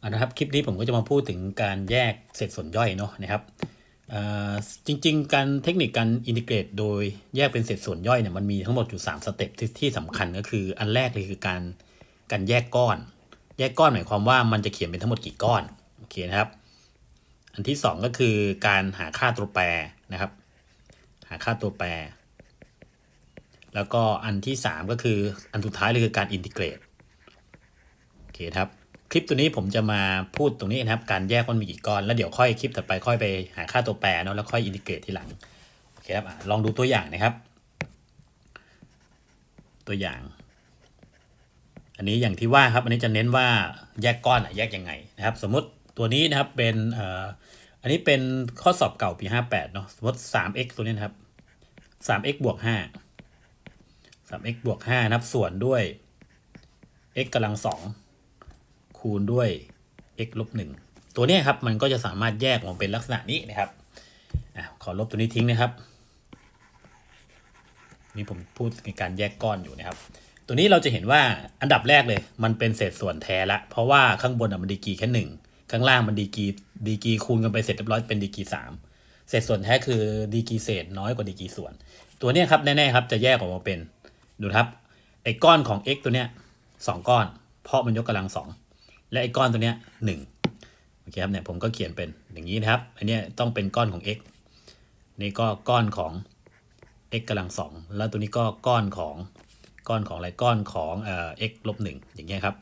อ่านะครับคลิปนี้ผมก็จะมาพูดถึงการแยกเศษส่วนย่อยเนาะนะครับจริงๆ การเทคนิคการอินทิเกรตโดยแยกเป็นเศษส่วนย่อยเนี่ยมันมีทั้งหมดอยู่3สเต็ปที่ที่สำคัญก็คืออันแรกเลยคือการการแยกก้อน แยกก้อนหมายความว่ามันจะเขียนเป็นทั้งหมดกี่ก้อนโอเคนะครับ อันที่สองก็คือการหาค่าตัวแปรนะครับ หาค่าตัวแปร แล้วก็อันที่สามก็คืออันสุดท้ายเลยคือการอินทิเกรตโอเคครับ คลิปตัวนี้ผมจะมาพูดตรงนี้นะครับ การแยกมันมีกี่ก้อน แล้วเดี๋ยวค่อยคลิปถัดไปค่อยไปหาค่าตัวแปรเนาะแล้วค่อยอินทิเกรตทีหลังโอเคครับลองดูตัวอย่างนะครับ ตัวอย่าง อันนี้อย่างที่ว่าครับ อันนี้จะเน้นว่าแยกก้อนอะแยกยังไงนะครับ สมมติตัวนี้นะครับเป็นอันนี้เป็นข้อสอบเก่าปี 58เนาะสมมติ 3x ตัวนี้นะครับ 3x บวก5 3x บวก5นะครับส่วนด้วย x กำลัง2 คูณด้วย x ลบ1ตัวนี้ครับมันก็จะสามารถแยกออกมาเป็นลักษณะนี้นะครับอขอลบตัวนี้ทิ้งนะครับนี่ผมพูดในการแยกก้อนอยู่นะครับ ตัวนี้เราจะเห็นว่าอันดับแรกเลย มันเป็นเศษส่วนแท้ละ เพราะว่าข้างบนมันดีกีแค่หนึ่งข้างล่างมันดีกีดีกีคูณกันไปเสร็จเรียบร้อยเป็นดีกีสามเศษส่วนแท้คือดีกีเศษน้อยกว่าดีกีส่วน ตัวนี้ครับแน่ๆครับจะแยกออกมาเป็นดูนะครับไอ้ก้อนของ x ตัวเนี้ยสองก้อน เพราะมันยกกำลังสอง และไอ้ก้อนตัวเนี้ยหนึ่งโอเคครับเนี่ยผมก็เขียนเป็นอย่างนี้นะครับ อันเนี้ยต้องเป็นก้อนของ x นี่ก็ก้อนของ x กำลังสองแล้วตัวนี้ก็ก้อนของก้อนของอะไรก้อนของเอ่อ x ลบหนึ่งอย่างเงี้ยครับ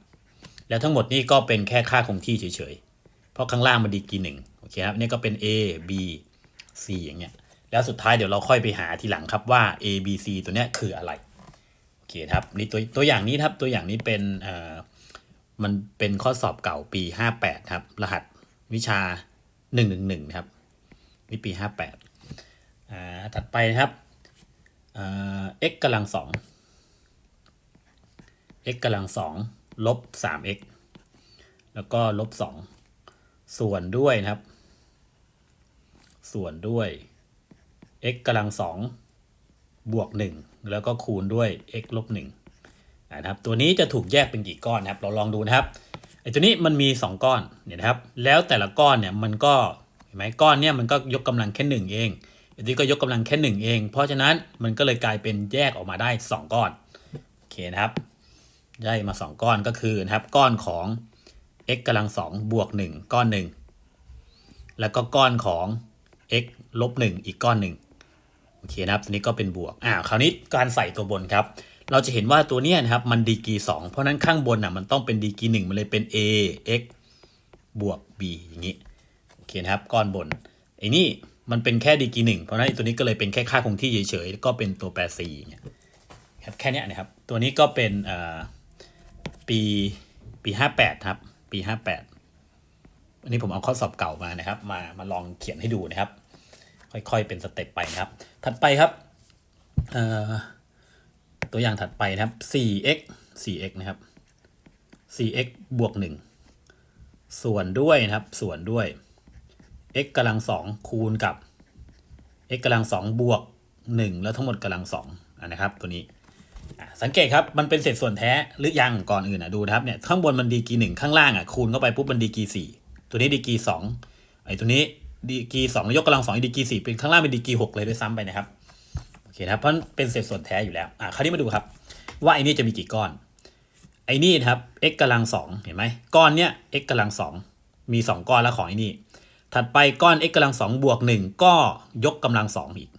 แล้วทั้งหมดนี่ก็เป็นแค่ค่าคงที่เฉยๆ เพราะข้างล่างมันดีกีหนึ่งโอเคครับนี่ก็เป็น a b c อย่างเงี้ยแล้วสุดท้ายเดี๋ยวเราค่อยไปหาทีหลังครับว่า a b c ตัวเนี้ยคืออะไรโอเคครับนี่ตัวตัวอย่างนี้ครับตัวอย่างนี้เป็นเอ่อ มันเป็นข้อสอบเก่าปี 58 ครับ รหัสวิชา 111 นะครับ นี่ปี 58 อ่า ถัดไปนะครับอ่า x กำลังสอง x กำลังสองลบ 3x แล้วก็ลบ 2 ส่วนด้วยนะครับ ส่วนด้วย x กำลังสองบวก 1 แล้วก็คูณด้วย x ลบ 1 นะครับตัวนี้จะถูกแยกเป็นกี่ก้อนนะครับเราลองดูนะครับไอ้ตัวนี้มันมี 2 ก้อนเนี่ยนะครับแล้วแต่ละก้อนเนี่ยมันก็เห็นไหมก้อนเนี่ยมันก็ยกกำลังแค่หนึ่งเองอันนี้ก็ยกกำลังแค่หนึ่งเอง เพราะฉะนั้นมันก็เลยกลายเป็นแยกออกมาได้ 2 ก้อนโอเคนะครับได้มา 2 ก้อนก็คือนะครับก้อนของ x กำลังสองบวก1ก้อนหนึ่งแล้วก็ก้อนของ x ลบ1อีกก้อนหนึ่งโอเคนะครับตัวนี้ก็เป็นบวกอ่าคราวนี้การใส่ตัวบนครับ เราจะเห็นว่าตัวนี้นะครับมันดีกรีสองเพราะนั้นข้างบนอะมันต้องเป็นดีกรีหนึ่งมันเลยเป็น a x บวก b อย่างนี้โอเคนะครับก้อนบนไอ้นี่มันเป็นแค่ดีกรีหนึ่งเพราะนั้นตัวนี้ก็เลยเป็นแค่ค่าคงที่เฉยๆก็เป็นตัวแปร c เนี่ยครับแค่เนี้ยนะครับตัวนี้ก็เป็นเอ่อปีปีห้าแปดครับปีห้าแปดอันนี้ผมเอาข้อสอบเก่ามานะครับ มามาลองเขียนให้ดูนะครับ ค่อยๆเป็นสเต็ปไปนะครับ ถัดไปครับเอ่อ ตัวอย่างถัดไปนะครับ 4x 4x นะครับ 4x บวก 1 ส่วนด้วยนะครับ ส่วนด้วย x กำลังสองคูณกับ x กำลังสองบวก 1 แล้วทั้งหมดกำลังสองอะนะครับ ตัวนี้สังเกตครับ มันเป็นเศษส่วนแท้หรือยังก่อนอื่นอะดูนะครับเนี่ยข้างบนมันดีกีหนึ่งข้างล่างอะคูณเข้าไปปุ๊บมันดีกีสี่ตัวนี้ดีกีสองไอ้ตัวนี้ดีกีสองยกกำลังสองดีกีสี่เป็นข้างล่างเป็นดีกีหกเลยด้วยซ้ำไปนะครับ เคนะครับเพราะเป็นเศษส่วนแท้อยู่แล้วอะคราวนี้มาดูครับ ว่าไอ้นี่จะมีกี่ก้อน ไอ้นี่นะครับ x กำลังสองเห็นไหมก้อนเนี้ย x กำลังสองมีสองก้อนแล้วของไอ้นี่ ถัดไปก้อน x กำลังสองบวกหนึ่งก็ยกกำลังสองอีก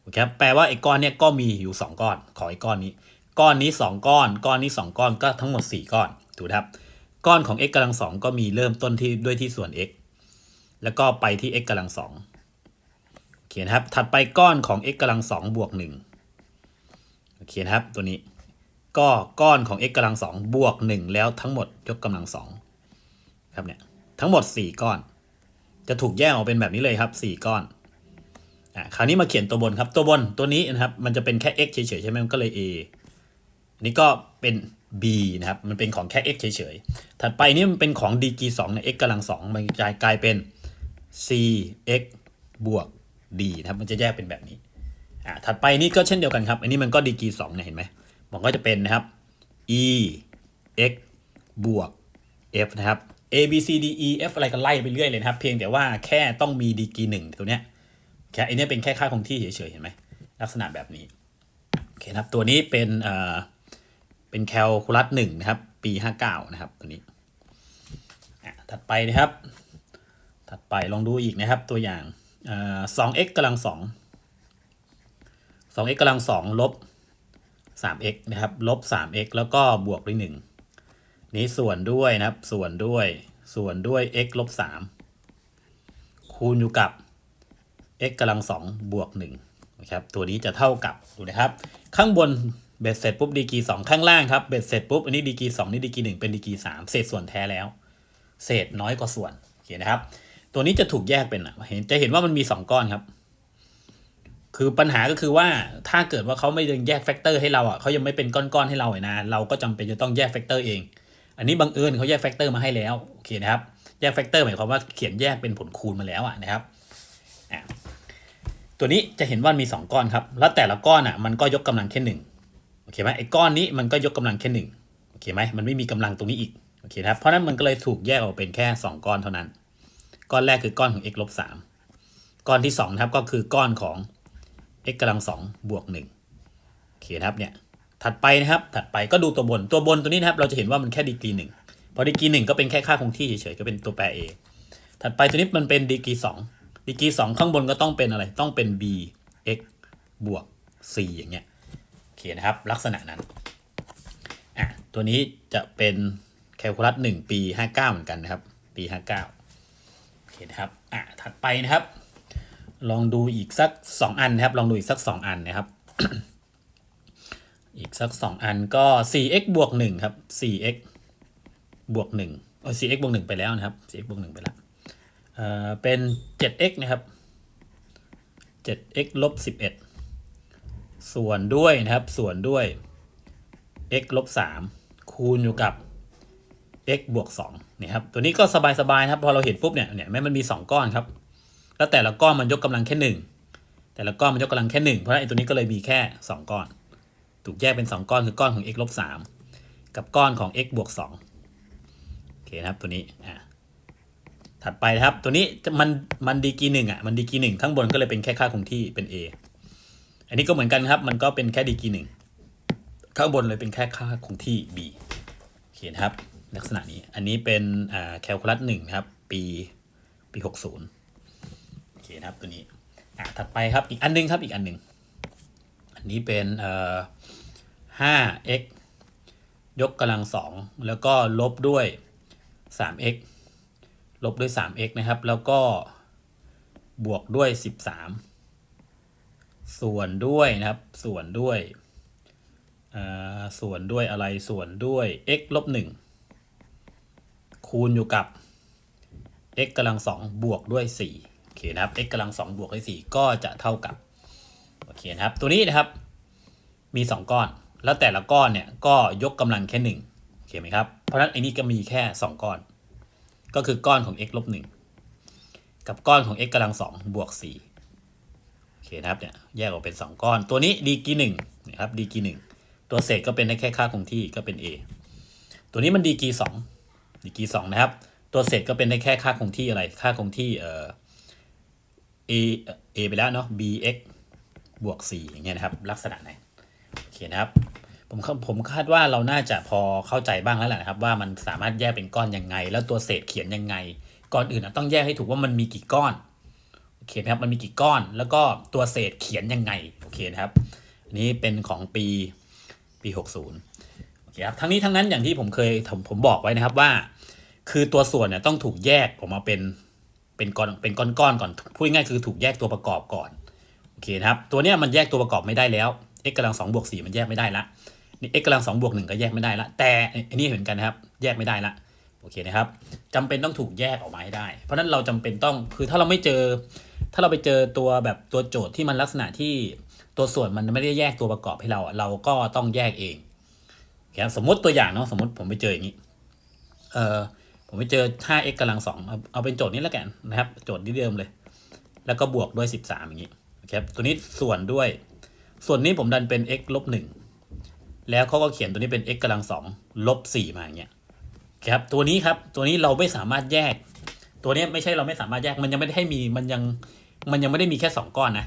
โอเคแปลว่าไอ้ก้อนเนี้ยก็มีอยู่2ก้อนของไอ้ก้อนนี้ ก้อนนี้2ก้อน ก้อนนี้2ก้อนก็ทั้งหมด4ก้อนถูกครับ ก้อนของ x กำลังสองก็มีเริ่มต้นที่ด้วยที่ส่วน x แล้วก็ไปที่ x กำลังสอง เคนะครับ ถัดไปก้อนของ x กำลังสองบวก1โอเคนะครับ ตัวนี้ ก็ก้อนของ x กำลังสองบวก1แล้วทั้งหมดยกกำลังสองครับเนี่ย ทั้งหมด 4 ก้อน จะถูกแยกออกเป็นแบบนี้เลยครับ 4 ก้อน อะคราวนี้มาเขียนตัวบนครับ ตัวบนตัวนี้นะครับ มันจะเป็นแค่ x เฉยๆใช่ไหมมันก็เลย a อันนี้ก็เป็น b นะครับ มันเป็นของแค่ x เฉยๆ ถัดไปนี่มันเป็นของดีกรีสองใน x กำลังสองมันกลายเป็น c x บวก d นะครับมันจะแยกเป็นแบบนี้อ่าถัดไปนี่ก็เช่นเดียวกันครับ อันนี้มันก็ดีกรีสองเนี่ยเห็นไหมมันก็จะเป็นนะครับ e x บวก f นะครับ A B C D E F อะไรก็ไล่ไปเรื่อยเลยนะครับ เพียงแต่ว่าแค่ต้องมีดีกรีหนึ่งตัวเนี้ยแค่อันนี้เป็นแค่ค่าคงที่เฉยๆเห็นไหมลักษณะแบบนี้โอเคครับตัวนี้เป็นเอ่อเป็นแคลคูลัสหนึ่งนะครับ ปีห้าเก้านะครับตัวนี้อะถัดไปนะครับ ถัดไปลองดูอีกนะครับตัวอย่าง สอง x กำลังสองสอง x กำลังสองลบสาม x นะครับลบสาม x แล้วก็บวกด้วยหนึ่งนี้ส่วนด้วยนะครับ ส่วนด้วย ส่วนด้วย x ลบสามคูณอยู่กับ x กำลังสองบวกหนึ่งนะครับ ตัวนี้จะเท่ากับดูนะครับ ข้างบนเบ็ดเสร็จปุ๊บดีกีสองข้างล่างครับเบ็ดเสร็จปุ๊บอันนี้ดีกีสองนี่ดีกีหนึ่งเป็นดีกีสามเศษส่วนแท้แล้ว เศษน้อยกว่าส่วนโอเคนะครับ ตัวนี้จะถูกแยกเป็นอะเห็นจะเห็นว่ามันมีสองก้อนครับ คือปัญหาก็คือว่าถ้าเกิดว่าเขาไม่ยังแยกแฟกเตอร์ให้เราอะเขายังไม่เป็นก้อนๆให้เราเลยนะ เราก็จำเป็นจะต้องแยกแฟกเตอร์เอง อันนี้บังเอิญเขาแยกแฟกเตอร์มาให้แล้วโอเคนะครับ แยกแฟกเตอร์หมายความว่าเขียนแยกเป็นผลคูณมาแล้วอะนะครับตัวนี้จะเห็นว่ามีสองก้อนครับ แล้วแต่ละก้อนอะมันก็ยกกำลังแค่หนึ่งโอเคไหมไอ้ก้อนนี้มันก็ยกกำลังแค่หนึ่งโอเคไหมมันไม่มีกำลังตรงนี้อีกโอเคนะครับเพราะนั้นมันก็เลยถูกแยกออกเป็นแค่สองก้อนเท่านั้น ก้อนแรกคือก้อนของ x ลบสามก้อนที่2นะครับก็คือก้อนของ x กำลังสองบวกหนึ่งโอเคนะครับเนี่ยถัดไปนะครับถัดไปก็ดูตัวบนตัวบนตัวนี้นะครับเราจะเห็นว่ามันแค่ดีกรีหนึ่งพอดีกรีหนึ่งก็เป็นแค่ค่าคงที่เฉยๆก็เป็นตัวแปร a ถัดไปตัวนี้มันเป็นดีกรีสองดีกรีสองข้างบนก็ต้องเป็นอะไรต้องเป็น b x บวก c อย่างเงี้ยโอเคนะครับลักษณะนั้นอะตัวนี้จะเป็นแคลคูลัสหนึ่งปีห้าเก้าเหมือนกันนะครับปีห้าเก้า นะครับอะถัดไปนะครับ ลองดูอีกสัก 2 อันนะครับ ลองดูอีกสัก 2 อันนะครับ อีกสัก 2 อันก็ 4x บวก1ครับ 4x บวก1เออ 4x บวก1ไปแล้วนะครับ 4x บวก1ไปแล้วเอ่อเป็น 7x นะครับ 7x ลบ11 ส่วนด้วยนะครับ ส่วนด้วย x ลบ3คูณอยู่กับ x บวก2นี่ครับตัวนี้ก็สบายๆครับพอเราเห็นปุ๊บเนี่ยเนี่ยแม้มันมี 2 ก้อนครับ แล้วแต่ละก้อนมันยกกำลังแค่หนึ่งแต่ละก้อนมันยกกำลังแค่หนึ่งเพราะฉะนั้นไอ้ตัวนี้ก็เลยมีแค่ 2 ก้อน ถูกแยกเป็น 2 ก้อนคือก้อนของ x ลบ3กับก้อนของ x บวก2โอเคนะครับตัวนี้อ่าถัดไปครับตัวนี้มันมันดีกีหนึ่งอะมันดีกีหนึ่งข้างบนก็เลยเป็นแค่ค่าคงที่เป็น a อันนี้ก็เหมือนกันครับ มันก็เป็นแค่ดีกีหนึ่งข้างบนเลยเป็นแค่ค่าคงที่ b โอเคนครับ ลักษณะนี้ อันนี้เป็นแคลคูลัสหนึ่งครับ ปีปี60โอเคนะครับตัวนี้อะถัดไปครับอีกอันหนึงครับอีกอันหนึ่งอันนี้เป็นเอ่อ 5x ยกกำลังสองแล้วก็ลบด้วย 3x ลบด้วย 3x นะครับ แล้วก็บวกด้วย 13 ส่วนด้วยนะครับ ส่วนด้วยส่วนด้วยอะไรส่วนด้วย x ลบ1 คูณอยู่กับ x กำลังสองบวกด้วย4โอเคนะครับ x กำลังสองบวกด้วย4ก็จะเท่ากับโอเคนะครับ ตัวนี้นะครับมี 2 ก้อน แล้วแต่ละก้อนเนี่ยก็ยกกำลังแค่ 1โอเคไหมครับ เพราะฉะนั้นไอ้นี้ก็มีแค่ 2 ก้อน ก็คือก้อนของ x ลบ1กับก้อนของ x กำลังสองบวก4โอเคนะครับเนี่ยแยกออกเป็น 2 ก้อน ตัวนี้ดีกีหนึ่งนะครับดีกีหนึ่งตัวเศษก็เป็นได้แค่ค่าคงที่ก็เป็น a ตัวนี้มันดีกีสอง ดีกรีสองนะครับ ตัวเศษก็เป็นได้แค่ค่าคงที่อะไร ค่าคงที่เอ่อ a a ไปแล้วเนาะ bx บวก4อย่างเงี้ยนะครับ ลักษณะไหนโอเคนะครับผมผมคาดว่าเราน่าจะพอเข้าใจบ้างแล้วแหละนะครับ ว่ามันสามารถแยกเป็นก้อนยังไง แล้วตัวเศษเขียนยังไง ก่อนอื่นอะต้องแยกให้ถูกว่ามันมีกี่ก้อนโอเคไหมครับมันมีกี่ก้อน แล้วก็ตัวเศษเขียนยังไงโอเคนะครับอันนี้เป็นของปีปี 60โอเคครับทั้งนี้ทั้งนั้นอย่างที่ผมเคยผมผมบอกไว้นะครับว่า คือตัวส่วนเนี่ยต้องถูกแยกออกมาเป็นเป็นก้อนเป็นก้อนๆก่อนพูดง่ายคือถูกแยกตัวประกอบก่อนโอเคนะครับ ตัวเนี้ยมันแยกตัวประกอบไม่ได้แล้ว x กำลังสองบวกสี่มันแยกไม่ได้ละนี่ x กำลังสองบวกหนึ่งก็แยกไม่ได้ละแต่อันนี้เหมือนกันนะครับ แยกไม่ได้ละโอเคนะครับจำเป็นต้องถูกแยกออกมาให้ได้ เพราะนั้นเราจำเป็นต้องคือถ้าเราไม่เจอ ถ้าเราไปเจอตัวแบบตัวโจทย์ที่มันลักษณะที่ตัวส่วนมันไม่ได้แยกตัวประกอบให้เราเราก็ต้องแยกเองโอเคครับสมมติตัวอย่างเนาะสมมติผมไปเจออย่างนี้เอ่อ ผมไปเจอ 5x กำลังสองเอาเอาเป็นโจทย์นี้แล้วกันนะครับ โจทย์ที่เดิมเลย แล้วก็บวกด้วย 13 อย่างนี้โอเครับตัวนี้ส่วนด้วย ส่วนนี้ผมดันเป็น x ลบ1แล้วเขาก็เขียนตัวนี้เป็น x กำลังสองลบ4มาอย่างเงี้ยครับตัวนี้ครับตัวนี้เราไม่สามารถแยก ตัวนี้ไม่ใช่เราไม่สามารถแยกมันยังไม่ได้ให้มีมันยังมันยังไม่ได้มีแค่สองก้อนนะ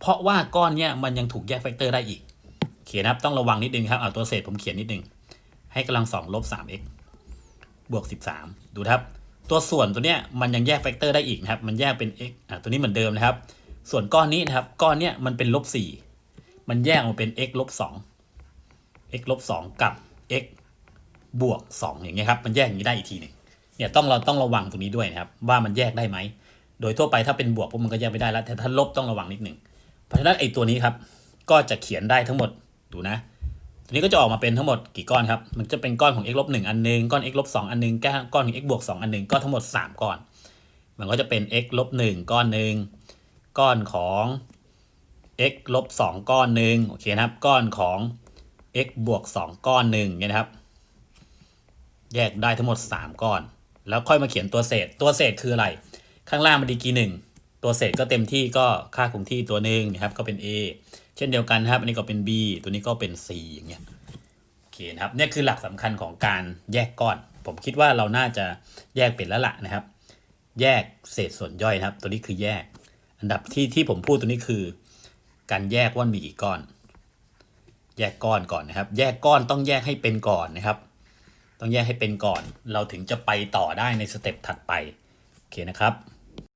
เพราะว่าก้อนเนี้ยมันยังถูกแยกแฟกเตอร์ได้อีกโอเคนะครับต้องระวังนิดนึงครับเอาตัวเศษผมเขียนนิดนึงให้กำลังสองลบสาม x บวกสิบสามดูนะครับ ตัวส่วนตัวเนี้ยมันยังแยกแฟกเตอร์ได้อีกนะครับ มันแยกเป็น x อะตัวนี้เหมือนเดิมนะครับ ส่วนก้อนนี้นะครับ ก้อนเนี้ยมันเป็นลบสี่มันแยกออกมาเป็น x ลบสอง x ลบสองกับ x บวกสองอย่างเงี้ยครับ มันแยกอย่างนี้ได้อีกทีหนึ่งเนี่ยต้องเราต้องระวังตรงนี้ด้วยนะครับ ว่ามันแยกได้ไหม โดยทั่วไปถ้าเป็นบวกพวกมันก็แยกไม่ได้แล้วแต่ถ้าลบต้องระวังนิดหนึ่งเพราะฉะนั้นไอ้ตัวนี้ครับ ก็จะเขียนได้ทั้งหมดดูนะ ตัวนี้ก็จะออกมาเป็นทั้งหมดกี่ก้อนครับ มันจะเป็นก้อนของ x ลบหนึ่งอันหนึง ก้อน x ลบสองอันหนึง ก้อนของ x บวกสองอันหนึง ก็ทั้งหมดสามก้อน มันก็จะเป็น x ลบหนึ่งก้อนหนึ่ง ก้อนของ x ลบสองก้อนหนึ่งโอเคนะครับ ก้อนของ x บวกสองก้อนหนึ่งเนี่ยนะครับ แยกได้ทั้งหมดสามก้อน แล้วค่อยมาเขียนตัวเศษ ตัวเศษคืออะไร ข้างล่างมันดีกรีหนึ่ง ตัวเศษก็เต็มที่ก็ค่าคงที่ตัวหนึ่งนะครับก็เป็น a เช่นเดียวกันนะครับ อันนี้ก็เป็น b ตัวนี้ก็เป็น c อย่างเงี้ยโอเคนะครับเนี่ยคือหลักสำคัญของการแยกก้อน ผมคิดว่าเราน่าจะแยกเป็นแล้วละนะครับ แยกเศษส่วนย่อยนะครับ ตัวนี้คือแยก อันดับที่ที่ผมพูดตัวนี้คือ การแยกว่ามีกี่ก้อน แยกก้อนก่อนนะครับ แยกก้อนต้องแยกให้เป็นก่อนนะครับ ต้องแยกให้เป็นก่อน เราถึงจะไปต่อได้ในสเต็ปถัดไปโอเคนะครับ